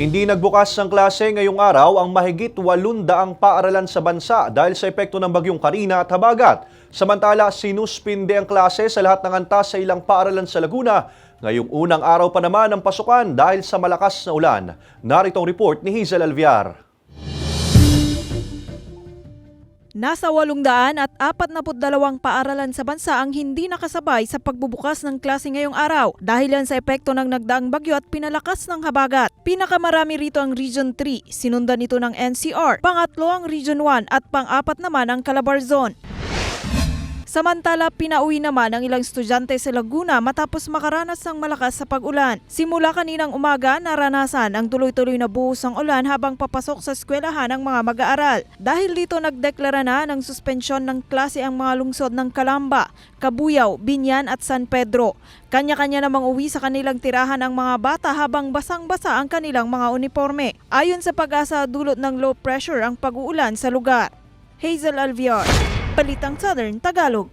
Hindi nagbukas ng klase ngayong araw ang mahigit 800 paaralan sa bansa dahil sa epekto ng bagyong Karina at Habagat. Samantala, sinuspinde ang klase sa lahat ng antas sa ilang paaralan sa Laguna. Ngayong unang araw pa naman ang pasukan dahil sa malakas na ulan. Narito ang report ni Hazel Alviar. Nasa 800 at 42 paaralan sa bansa ang hindi nakasabay sa pagbubukas ng klase ngayong araw dahil yan sa epekto ng nagdaang bagyo at pinalakas ng habagat. Pinakamarami rito ang Region 3, sinundan ito ng NCR, pangatlo ang Region 1 at pang-apat naman ang Calabarzon. Samantala, pinauwi naman ang ilang estudyante sa Laguna matapos makaranas ng malakas sa pag-ulan. Simula kaninang umaga, naranasan ang tuloy-tuloy na buhos ng ulan habang papasok sa eskwelahan ng mga mag-aaral. Dahil dito nagdeklara na ng suspensyon ng klase ang mga lungsod ng Calamba, Kabuyaw, Binyan at San Pedro. Kanya-kanya namang uwi sa kanilang tirahan ang mga bata habang basang-basa ang kanilang mga uniforme. Ayon sa pag-asa, dulot ng low pressure ang pag-uulan sa lugar. Hazel Alviar, Balitang Southern Tagalog.